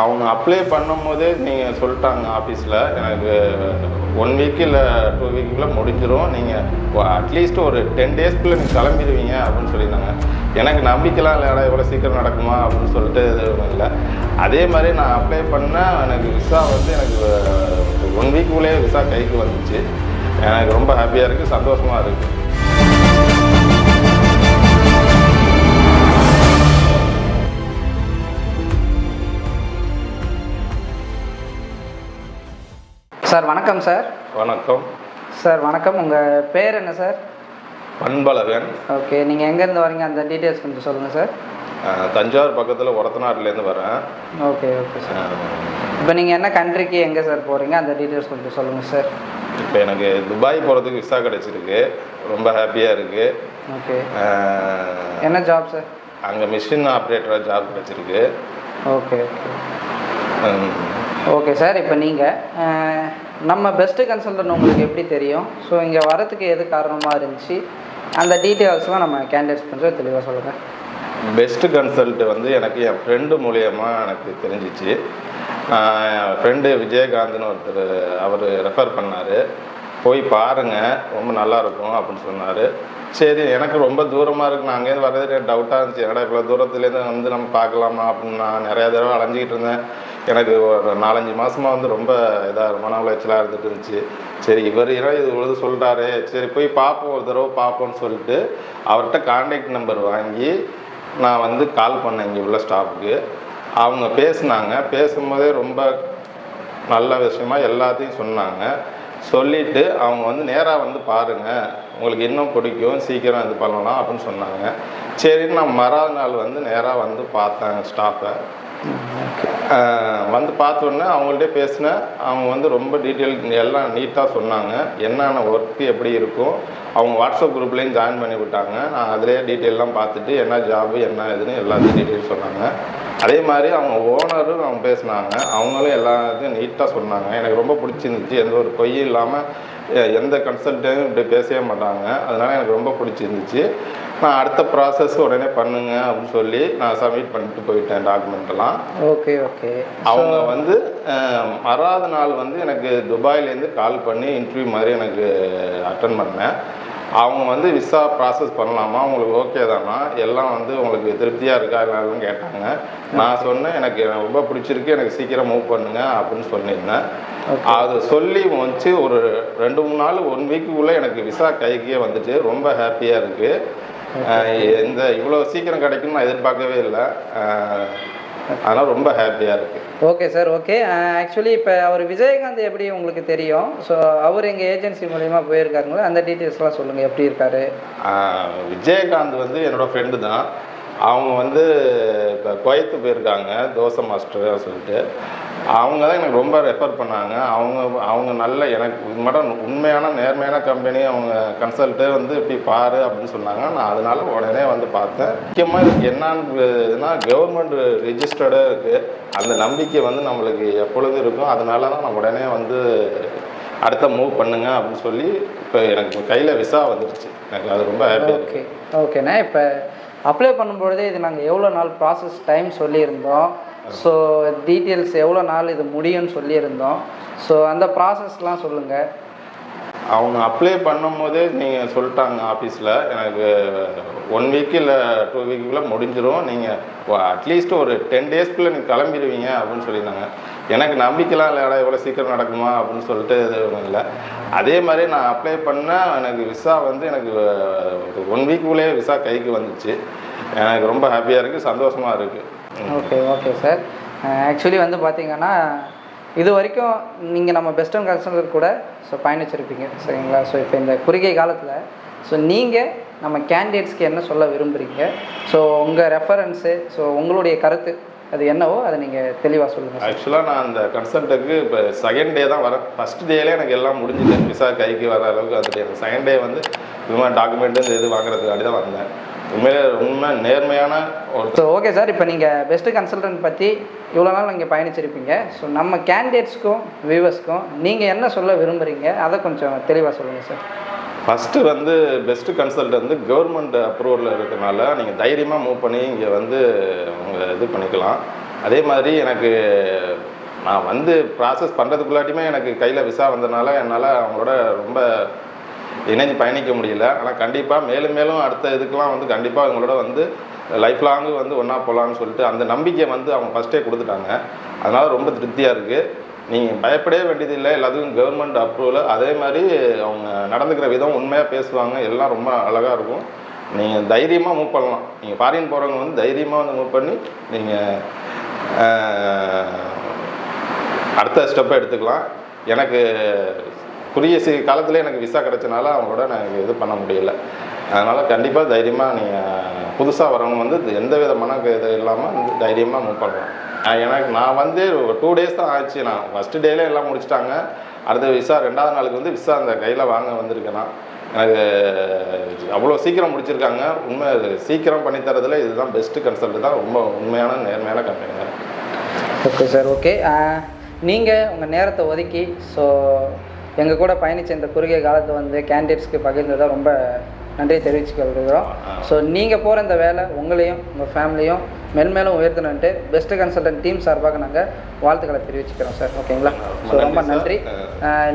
அவங்க அப்ளை பண்ணும்போதே நீங்கள் சொல்லிட்டாங்க ஆஃபீஸில் எனக்கு ஒன் வீக் இல்லை டூ வீக்குள்ளே முடிஞ்சிடும் நீங்கள் அட்லீஸ்ட் ஒரு டென் டேஸ்க்குள்ளே நீங்கள் கிளம்பிடுவீங்க அப்படின்னு சொல்லியிருந்தாங்க. எனக்கு நம்பிக்கைலாம் இல்லைடா இவ்வளோ சீக்கிரம் நடக்குமா அப்படின்னு சொல்லிட்டு எதுவும் இல்லை. அதே மாதிரி நான் அப்ளை பண்ணேன் எனக்கு விசா வந்து எனக்கு ஒன் வீக்குள்ளேயே விசா கைக்கு வந்துச்சு. எனக்கு ரொம்ப ஹாப்பியாக இருக்குது சந்தோஷமாக இருக்குது சார் வணக்கம் சார். வணக்கம். சார் வணக்கம். உங்கள் பேர் என்ன சார்? பண்பழகன் ஓகே நீங்கள் எங்கேருந்து வரீங்க? அந்த டீட்டெயில்ஸ் கொஞ்சம் சொல்லுங்கள் சார். தஞ்சாவூர் பக்கத்தில் ஒரத்தநாட்டிலேருந்து வரேன். Okay okay sir. இப்போ நீங்கள் என்ன கண்ட்ரிக்கு எங்கே சார் போகிறீங்க அந்த டீட்டெயில்ஸ் கொஞ்சம் சொல்லுங்கள் சார். இப்போ எனக்கு துபாய் போகிறதுக்கு விசா கிடச்சிருக்கு. ரொம்ப ஹாப்பியாக இருக்குது ஓகே. என்ன ஜாப் சார் அங்கே மிஷின் ஆப்ரேட்டராக ஜாப் கிடச்சிருக்கு. Okay okay. ஓகே சார் இப்போ நீங்கள் நம்ம பெஸ்ட்டு கன்சல்டன்ட் உங்களுக்கு எப்படி தெரியும்? ஸோ இங்கே வரதுக்கு எது காரணமாக இருந்துச்சு? அந்த டீட்டெயில்ஸ்லாம் நம்ம கேண்டிடேட்ஸ் கொஞ்சம் தெளிவாக சொல்லுங்கள் பெஸ்ட்டு கன்சல்ட் வந்து எனக்கு என் ஃப்ரெண்டு மூலியமாக எனக்கு தெரிஞ்சிச்சு. என் ஃப்ரெண்டு விஜயகாந்த்னு ஒருத்தர் அவர் ரெஃபர் பண்ணார். போய் பாருங்கள் ரொம்ப நல்லா இருக்கும் அப்படின்னு சொன்னார். சரி எனக்கு ரொம்ப தூரமாக இருக்குது நான் அங்கேருந்து வர்றது டவுட்டாக இருந்துச்சு. என்னடா இவ்வளோ தூரத்துலேருந்து வந்து நம்ம பார்க்கலாமா அப்படின்னு நான் நிறையா தடவை அலைஞ்சிக்கிட்டு இருந்தேன். எனக்கு ஒரு நாலஞ்சு மாதமாக வந்து ரொம்ப இதாக மன உளைச்சலாக இருந்துட்டு இருந்துச்சு. சரி இவர் ஏன்னா இது உழுது சொல்கிறாரு சரி போய் பார்ப்போம் ஒரு தடவை பார்ப்போம்னு சொல்லிட்டு அவர்கிட்ட கான்டாக்ட் நம்பர் வாங்கி நான் வந்து கால் பண்ணேன் இங்கே உள்ள ஸ்டாஃப்க்கு அவங்க பேசினாங்க. பேசும்போதே ரொம்ப நல்ல விஷயமா எல்லாத்தையும் சொன்னாங்க. சொல்லிட்டு அவங்க வந்து நேராக வந்து பாருங்கள் உங்களுக்கு இன்னும் பிடிக்கும். சீக்கிரம் இது பண்ணலாம் அப்படின்னு சொன்னாங்க. சரி நான் மறாத நாள் வந்து நேராக வந்து பார்த்தேன் ஸ்டாஃபை வந்து பார்த்தோன்னே அவங்கள்ட்ட பேசினேன். அவங்க வந்து ரொம்ப டீட்டெயில் எல்லாம் நீட்டாக சொன்னாங்க. என்னென்ன ஒர்க்கு எப்படி இருக்கும்? அவங்க வாட்ஸ்அப் குரூப்லேயும் ஜாயின் பண்ணி விட்டாங்க. நான் அதிலே டீட்டெயிலெலாம் பார்த்துட்டு என்ன ஜாபு என்ன இதுன்னு எல்லாத்தையும் டீட்டெயில் சொன்னாங்க. அதே மாதிரி அவங்க ஓனரும் அவங்க பேசினாங்க. அவங்களும் எல்லாத்தையும் நீட்டாக சொன்னாங்க. எனக்கு ரொம்ப பிடிச்சிருந்துச்சு. எந்த ஒரு பொய்யும் இல்லாமல் எந்த கன்சல்ட்டையும் இப்படி பேசவே மாட்டாங்க. அதனால் எனக்கு ரொம்ப பிடிச்சிருந்துச்சு. நான் அடுத்த ப்ராசஸ் உடனே பண்ணுங்க அப்படின்னு சொல்லி நான் சப்மிட் பண்ணிட்டு போயிட்டேன் டாக்குமெண்ட் எல்லாம். Okay okay. அவங்க வந்து மறாத நாள் வந்து எனக்கு துபாயிலேருந்து கால் பண்ணி இன்டர்வியூ மாதிரி எனக்கு அட்டன் பண்ணேன். அவங்க வந்து விசா ப்ராசஸ் பண்ணலாமா? உங்களுக்கு ஓகே தானா? எல்லாம் வந்து உங்களுக்கு திருப்தியாக இருக்கா எல்லாரும் கேட்டாங்க. நான் சொன்னேன் எனக்கு ரொம்ப பிடிச்சிருக்கு எனக்கு சீக்கிரம் மூவ் பண்ணுங்க அப்படின்னு சொல்லியிருந்தேன் அது சொல்லி வச்சு ஒரு ரெண்டு மூணு நாள் ஒன் வீக்குள்ளே எனக்கு விசா கைக்கே வந்துட்டு ரொம்ப ஹாப்பியாக இருக்குது இந்த இவ்வளோ சீக்கிரம் கிடைக்கும்னு நான் எதிர்பார்க்கவே இல்லை. அதனால் ரொம்ப ஹாப்பியாக இருக்குது ஓகே சார் ஓகே. ஆக்சுவலி இப்போ அவர் விஜயகாந்த் எப்படி உங்களுக்கு தெரியும்? ஸோ அவர் எங்கள் ஏஜென்சி மூலயமா போயிருக்காருங்களா? அந்த டீட்டெயில்ஸ்லாம் சொல்லுங்கள் எப்படி இருக்காரு? விஜயகாந்த் வந்து என்னோட ஃப்ரெண்டு தான். அவங்க வந்து இப்போ குவைத்து போயிருக்காங்க தோசை மாஸ்டராக சொல்லிட்டு. அவங்க தான் எனக்கு ரொம்ப ரெஃபர் பண்ணாங்க. அவங்க அவங்க நல்ல எனக்கு இது மட்டும் உண்மையான நேர்மையான கம்பெனி அவங்க கன்சல்ட்டு வந்து இப்படி பாரு அப்படின்னு சொன்னாங்க. நான் அதனால உடனே வந்து பார்த்தேன். முக்கியமாக இதுக்கு என்னன்னா கவர்மெண்ட் ரிஜிஸ்டர்டாக இருக்குது அந்த நம்பிக்கை வந்து நம்மளுக்கு எப்பொழுதும் இருக்கும். அதனால தான் நான் உடனே வந்து அடுத்த மூவ் பண்ணுங்க அப்படின்னு சொல்லி இப்போ எனக்கு கையில் விசா வந்துருச்சு. எனக்கு அது ரொம்ப ஹாப்பி ஓகே ஓகேண்ணா இப்போ அப்ளை பண்ணும்பொழுதே இது நாங்கள் எவ்வளோ நாள் ப்ராசஸ் டைம் சொல்லியிருந்தோம். ஸோ டீட்டெயில்ஸ் எவ்வளோ நாள் இது முடியும்னு சொல்லியிருந்தோம். ஸோ அந்த ப்ராசஸ்லாம் சொல்லுங்கள் அவங்க அப்ளை பண்ணும்போதே நீங்கள் சொல்லிட்டாங்க ஆஃபீஸில் எனக்கு ஒன் வீக் இல்லை டூ வீக்குள்ளே முடிஞ்சிடும் நீங்கள் அட்லீஸ்ட் ஒரு டென் டேஸ்க்குள்ளே நீங்கள் கிளம்பிடுவீங்க அப்படின்னு சொல்லியிருந்தாங்க. எனக்கு நம்பிக்கைலாம் இல்லைடா இவ்வளோ சீக்கிரம் நடக்குமா அப்படின்னு சொல்லிட்டு எதுவும் இல்லை. அதே மாதிரி நான் அப்ளை பண்ணால் எனக்கு விசா வந்து எனக்கு ஒன் வீக்குள்ளேயே விசா கைக்கு வந்துச்சு. எனக்கு ரொம்ப ஹாப்பியாக இருக்குது சந்தோஷமாக இருக்குது ஓகே ஓகே சார் ஆக்சுவலி வந்து பார்த்தீங்கன்னா இது வரைக்கும் நீங்கள் நம்ம பெஸ்ட் அண்ட் கூட ஸோ பயணிச்சிருப்பீங்க சரிங்களா? ஸோ இப்போ இந்த குறுகிய காலத்தில் ஸோ நீங்கள் நம்ம கேண்டிடேட்ஸ்க்கு என்ன சொல்ல விரும்புகிறீங்க ஸோ உங்கள் ரெஃபரன்ஸு ஸோ உங்களுடைய கருத்து அது என்னவோ அதை நீங்கள் தெளிவாக சொல்லுங்கள் ஆக்சுவலாக நான் அந்த கன்சல்ட்டுக்கு இப்போ செகண்ட் டே தான் வரேன். ஃபஸ்ட் டேலே எனக்கு எல்லாம் முடிஞ்சுது. விசா கைக்கு வர அளவுக்கு வந்துட்டு எனக்கு செகண்ட் டே வந்து இது மாதிரி இந்த இது வாங்குறதுக்காண்டி தான் வந்தேன். உண்மையிலே உண்மை நேர்மையான ஒரு ஸோ ஓகே சார் இப்போ நீங்கள் பெஸ்ட்டு கன்சல்டன்ட் பற்றி இவ்வளோ நாள் நீங்கள் பயணிச்சிருப்பீங்க. ஸோ நம்ம கேண்டிடேட்ஸ்க்கும் வியூவர்ஸ்க்கும் நீங்கள் என்ன சொல்ல விரும்புகிறீங்க அதை கொஞ்சம் தெளிவாக சொல்லுங்கள் சார் ஃபஸ்ட்டு வந்து பெஸ்ட்டு கன்சல்ட் வந்து கவர்மெண்ட் அப்ரூவலில் இருக்கிறனால நீங்கள் தைரியமாக மூவ் பண்ணி இங்கே வந்து உங்கள் இது பண்ணிக்கலாம். அதே மாதிரி எனக்கு நான் வந்து ப்ராசஸ் பண்ணுறதுக்குள்ளாட்டியுமே எனக்கு கையில் விசா வந்ததுனால என்னால் அவங்களோட ரொம்ப இணைஞ்சு பயணிக்க முடியல. ஆனால் கண்டிப்பாக மேலும் மேலும் அடுத்த இதுக்கெலாம் வந்து கண்டிப்பாக அவங்களோட வந்து லைஃப் லாங்கு வந்து ஒன்றா போகலான்னு சொல்லிட்டு அந்த நம்பிக்கை வந்து அவங்க ஃபஸ்ட்டே கொடுத்துட்டாங்க. அதனால் ரொம்ப திருப்தியாக இருக்குது நீங்கள் பயப்படவே வேண்டியதில்லை எல்லாத்துக்கும் கவர்மெண்ட் அப்ரூவல் அதே மாதிரி அவங்க நடந்துக்கிற விதம் உண்மையாக பேசுவாங்க. எல்லாம் ரொம்ப அழகாக இருக்கும். நீங்கள் தைரியமாக மூவ் பண்ணலாம். நீங்கள் ஃபாரின் போகிறவங்க வந்து தைரியமாக வந்து மூவ் பண்ணி நீங்கள் அடுத்த ஸ்டெப்பை எடுத்துக்கலாம். எனக்கு குறுகிய சி காலத்தில் எனக்கு விசா கிடைச்சனால அவங்களோட நான் இது பண்ண முடியல. அதனால் கண்டிப்பாக தைரியமாக நீங்கள் புதுசாக வரவங்க வந்து எந்த வித மன இது இல்லாமல் வந்து தைரியமாக மூவ் பண்ணலாம். எனக்கு நான் வந்து ஒரு டூ டேஸ் தான் ஆச்சு நான். ஃபஸ்ட்டு டேலே எல்லாம் முடிச்சிட்டாங்க. அடுத்த விசா ரெண்டாவது நாளுக்கு வந்து விசா அந்த கையில் வாங்க வந்திருக்கேன் எனக்கு அவ்வளோ சீக்கிரம் முடிச்சிருக்காங்க. உண்மை சீக்கிரம் பண்ணித்தரதுல இதுதான் பெஸ்ட்டு கன்சல்ட் தான். ரொம்ப உண்மையான நேர்மையான கம்பெனி ஓகே சார் ஓகே நீங்கள் உங்கள் நேரத்தை ஒதுக்கி ஸோ எங்கள் கூட பயணித்த இந்த குறுகிய காலத்தை வந்து கேண்டிடேட்ஸ்க்கு பகிர்ந்ததை ரொம்ப நன்றி தெரிவிச்சுக்கிறோம் ஸோ நீங்கள் போகிற இந்த வேலை உங்களையும் உங்கள் ஃபேமிலியும் மென்மேலும் உயர்த்தணுன்ட்டு பெஸ்ட் கன்சல்டன்ட் டீம் சார்பாக நாங்கள் வாழ்த்துக்களை தெரிவிச்சுக்கிறோம் சார் ஓகேங்களா ஸோ ரொம்ப நன்றி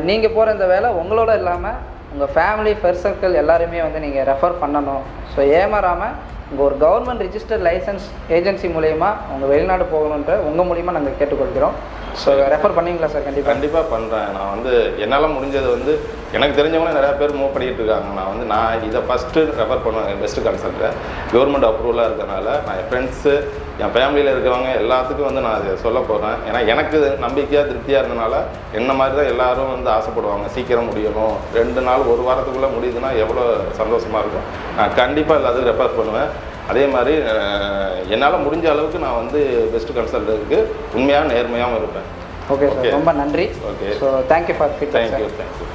நீங்கள் போகிற இந்த வேலை உங்களோட இல்லாமல் உங்கள் ஃபேமிலி ஃப்ரெண்ட் சர்க்கிள் எல்லாருமே வந்து நீங்கள் ரெஃபர் பண்ணணும். ஸோ ஏமாறாமல் உங்கள் ஒரு கவர்மெண்ட் ரிஜிஸ்டர்ட் லைசன்ஸ் ஏஜென்சி மூலயமா உங்கள் வெளிநாடு போகணுன்ற உங்கள் மூலியமாக நாங்கள் கேட்டுக்கொள்கிறோம். ஸோ ரெஃபர் பண்ணிங்களா சார் கண்டிப்பாக கண்டிப்பாக பண்ணுறேன் நான் வந்து என்னால் முடிஞ்சது வந்து எனக்கு தெரிஞ்சவங்க நிறையா பேர் மூவ் பண்ணிகிட்டு இருக்காங்க. நான் வந்து நான் இதை ஃபஸ்ட்டு ரெஃபர் பண்ணுவேன் பெஸ்ட்டு கன்சல்ட்டை கவர்மெண்ட் அப்ரூவலாக இருக்கனால நான் என் ஃப்ரெண்ட்ஸு என் ஃபேமிலியில் இருக்கிறவங்க எல்லாத்துக்கும் வந்து நான் அதை சொல்ல போகிறேன் ஏன்னா எனக்கு நம்பிக்கையாக திருப்தியாக இருந்தனால என்ன மாதிரி தான் எல்லோரும் வந்து ஆசைப்படுவாங்க. சீக்கிரம் முடியணும். ரெண்டு நாள் ஒரு வாரத்துக்குள்ளே முடியுதுன்னா எவ்வளோ சந்தோஷமாக இருக்கும். நான் கண்டிப்பாக எல்லாத்துக்கும் ரெஃபர் பண்ணுவேன். அதே மாதிரி என்னால் முடிஞ்ச அளவுக்கு நான் வந்து பெஸ்ட் கன்சல்ட்டுக்கு உண்மையாக நேர்மையாகவும் இருப்பேன். Okay sir. ரொம்ப நன்றி. Okay so thank you for feedback thank you thank you